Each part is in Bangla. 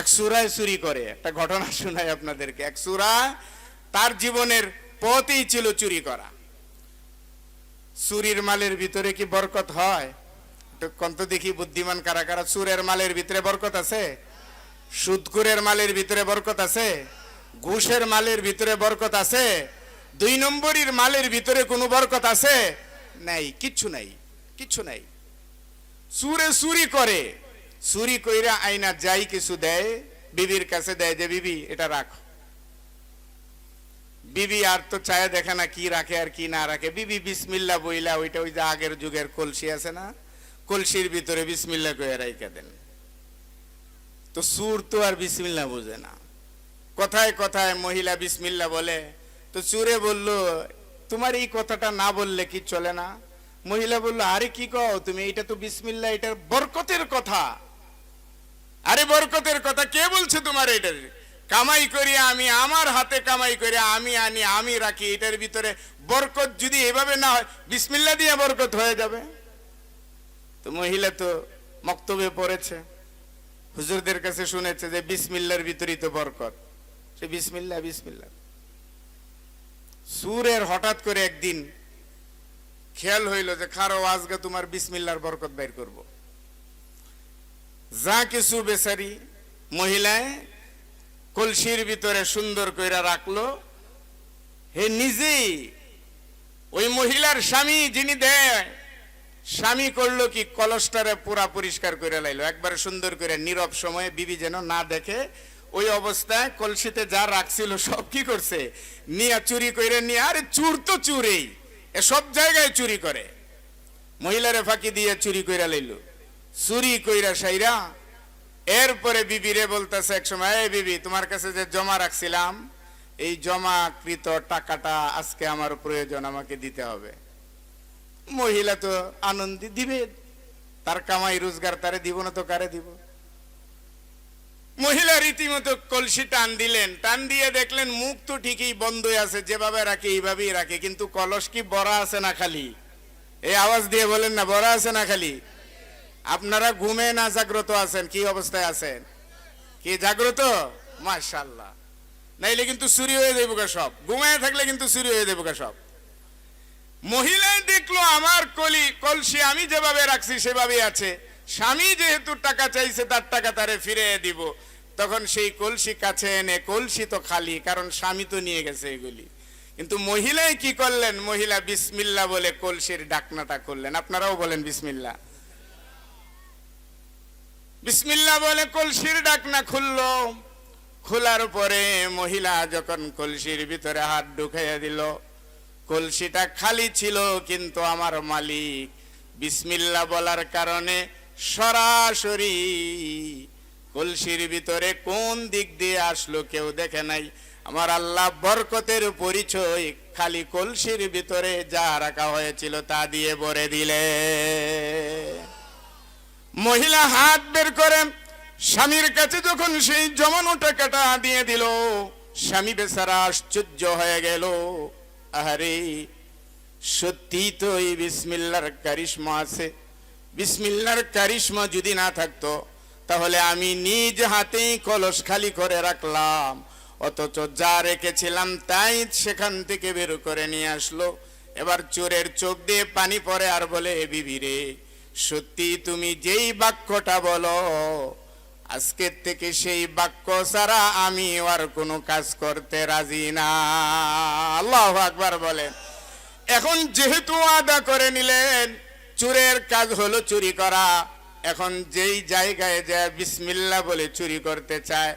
এক সুরায় চুরি করে, একটা ঘটনা শোনাই আপনাদেরকে। এক সুরা তার জীবনের পথই ছিল চুরি করা। চুরির মালের ভিতরে কি বরকত হয়? কন্ত দেখি বুদ্ধিমান কারা কারা চুরের মালের ভিতরে বরকত আছে? সুদকুরের মালের ভিতরে বরকত আছে? ঘুষের মালের ভিতরে বরকত আছে? দুই নম্বরীর মালের ভিতরে কোনো বরকত আছে? নাই, কিচ্ছু নাই কিচ্ছু নাই। চুরে চুরি করে। চুরি কইরা আইনা যাই কিছু দেয়, বিবির কাছে দেয় যে, বিবি, এটা রাখো। বিবি আর তো চায় দেখে না কি রাখে আর কি না রাখে। বিবি বিসমিল্লা বইলা ওইটা ওই যে আগের যুগের কলসি আছে না, কলসির ভিতরে বিসমিল্লা কয়ে রাইখা দেন। তো সুর তো আর বিসমিল্লা বোঝে না। কথায় কথায় মহিলা বিসমিল্লা বলে, তো চুরে বলল, তোমার এই কথাটা না বললে কি চলে না? মহিলা বলল, আরে কি কও তুমি, এটা তো বিসমিল্লা, এটার বরকতের কথা। আরে বরকতের কথা, কে বলছে তোমার এটার কামাই করি আমি আমার হাতে কামাই করে আমি আনি, আমি রাখি, এটার ভিতরে বরকত যদি এভাবে না হয়, বিসমিল্লা দিয়ে বরকত হয়ে যাবে। তো মহিলা তো মক্তবে পড়েছে, হুজুরদের কাছে শুনেছে যে বিসমিল্লার ভিতরেই তো বরকত। সে বিসমিল্লা বিসমিল্লা। সুরের হঠাৎ করে একদিন খেয়াল হইল যে খারো আজকে তোমার বিসমিল্লার বরকত বের করব। যা কিছু বেচারি মহিলায় কলসির ভিতরে সুন্দর কইরা রাখল, হে নিজেই ওই মহিলার স্বামী যিনি দেয়, স্বামী করল কি কলসটারে পুরা পরিষ্কার করে লাইলো। একবারে সুন্দর করে নীরব সময়ে বিবি যেন না দেখে ওই অবস্থায় কলসিতে যা রাখছিল সব কি করছে? নিয়া চুরি করে নিয়ে, আরে চুর তো চুরেই, এ সব জায়গায় চুরি করে। মহিলারে ফাঁকি দিয়ে চুরি কইরা লাইলো। চুরি কইরা সাইরা এরপরে বিবিরে বলতেছে এক সময়, এই বিবি, তোমার কাছে যে জমা রাখছিলাম, এই জমাকৃত টাকাটা আজকে আমার প্রয়োজন, আমাকে দিতে হবে। মহিলা তো আনন্দি দিবে, তার কামাই রোজগার তারে দিব না তো কারে দিব? মহিলা রীতিমতো কলসি টান দিলেন, টান দিয়ে দেখলেন মুখ তো ঠিকই বন্ধই আছে, যেভাবে রাখে এইভাবেই রাখে, কিন্তু কলস কি বড়া আছে না খালি? এই আওয়াজ দিয়ে বলেন না, বড়া আছে না খালি? আপনারা ঘুমে না জাগ্রত আছেন? কি অবস্থায় আছেন? কি জাগ্রত? মাশাল্লাহ নাইলে কিন্তু চুরি হয়ে গা সব। ঘুমায় থাকলে কিন্তু চুরি হয়ে গা সব। মহিলায় দেখল আমার কলি, কলসি আমি যেভাবে রাখছি সেভাবেই আছে। স্বামী যেহেতু টাকা চাইছে, তার টাকা তারে ফিরে দিব। তখন সেই কলসি কাছে এনে, কলসি তো খালি, কারণ স্বামী তো নিয়ে গেছে এগুলি। কিন্তু মহিলায় কি করলেন? মহিলা বিসমিল্লা বলে কলসির ডাকনাটা করলেন। আপনারাও বলেন বিসমিল্লা। বিসমিল্লা বলে কলসির ডাকনা খুলল। খোলার পরে মহিলা যখন কলসির ভিতরে হাত ঢুকাইয়া দিল, কলসিটা খালি ছিল কিন্তু আমার মালিক। বিসমিল্লা বলার কারণে সরাসরি কলসির ভিতরে কোন দিক দিয়ে আসলো কেউ দেখে নাই। আমার আল্লাহ বরকতের পরিচয় খালি কলসির ভিতরে যা রাখা হয়েছিল তা দিয়ে ভরে দিলে। মহিলা হাত বের করে স্বামীর কাছে যখন সেই জমানো টাকাটা দিয়ে দিল, স্বামী বেচারা আশ্চর্য হয়ে গেল। আহারে, সত্যি তো এই বিসমিল্লার কারিশমা আছে। বিসমিল্লার কারিশ্মা যদি না থাকতো, তাহলে আমি নিজ হাতেই কলস খালি করে রাখলাম। অথচ যা রেখেছিলাম তাই সেখান থেকে বের করে নিয়ে আসলো। এবার চোরের চোখ দিয়ে পানি পড়ে আর বলে, "এ বিবি রে সত্যি তুমি যেই বাক্যটা বলো, আজকের থেকে সেই বাক্য ছাড়া আমি আর কোনো কাজ করতে রাজি না। আল্লাহ আকবার বলেন। এখন যেহেতু আদা করে নিলেন, চোরের কাজ হলো চুরি করা। এখন যেই জায়গায় যায় বিসমিল্লা বলে চুরি করতে চায়,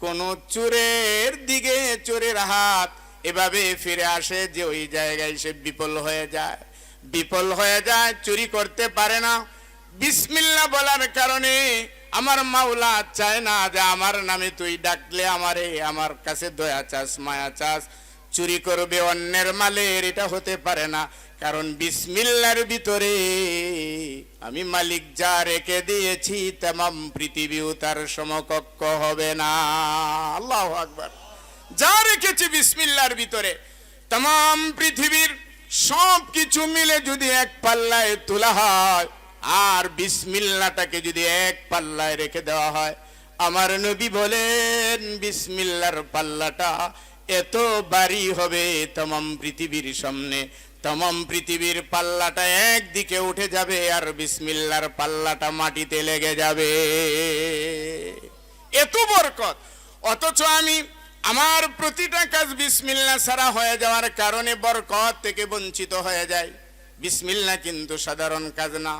কোন চোরের দিকে চোরের হাত এভাবে ফিরে আসে যে ওই জায়গায় সে বিপল হয়ে যায়। বিপল হয়ে যায়, চুরি করতে পারে না। বিসমিল্লা বলার কারণে আমার মাওলা চায় না যে আমার নামে তুই ডাকলে আমারে, আমার কাছে দয়া চাস, মায়া চাস। চুরি করবে অন্যের মালের, এটা হতে পারে না। কারণ বিসমিল্লার ভিতরে আমি মালিক যা রেখে দিয়েছি, তেমাম পৃথিবীও তার সমকক্ষ হবে না। আল্লাহ আকবার। যা রেখেছি বিসমিল্লার ভিতরে তাম পৃথিবীর সব কিছু মিলে যদি এক পাল্লায় তোলা হয়, আর বিসমিল্লাটাকে যদি এক পাল্লায় রেখে দেওয়া হয়, আমার নবী বলেন, বিসমিল্লার পাল্লাটা এত বাড়ি হবে তমাম পৃথিবীর সামনে। তমাম পৃথিবীর পাল্লাটা একদিকে উঠে যাবে, আর বিসমিল্লার পাল্লাটা মাটিতে লেগে যাবে। এত বরকত! অথচ আমি আমার প্রতিটা কাজ বিসমিল্লা সারা হয়ে যাওয়ার কারণে বরকত থেকে বঞ্চিত হয়ে যায়। বিসমিল্লা কিন্তু সাধারণ কাজ না।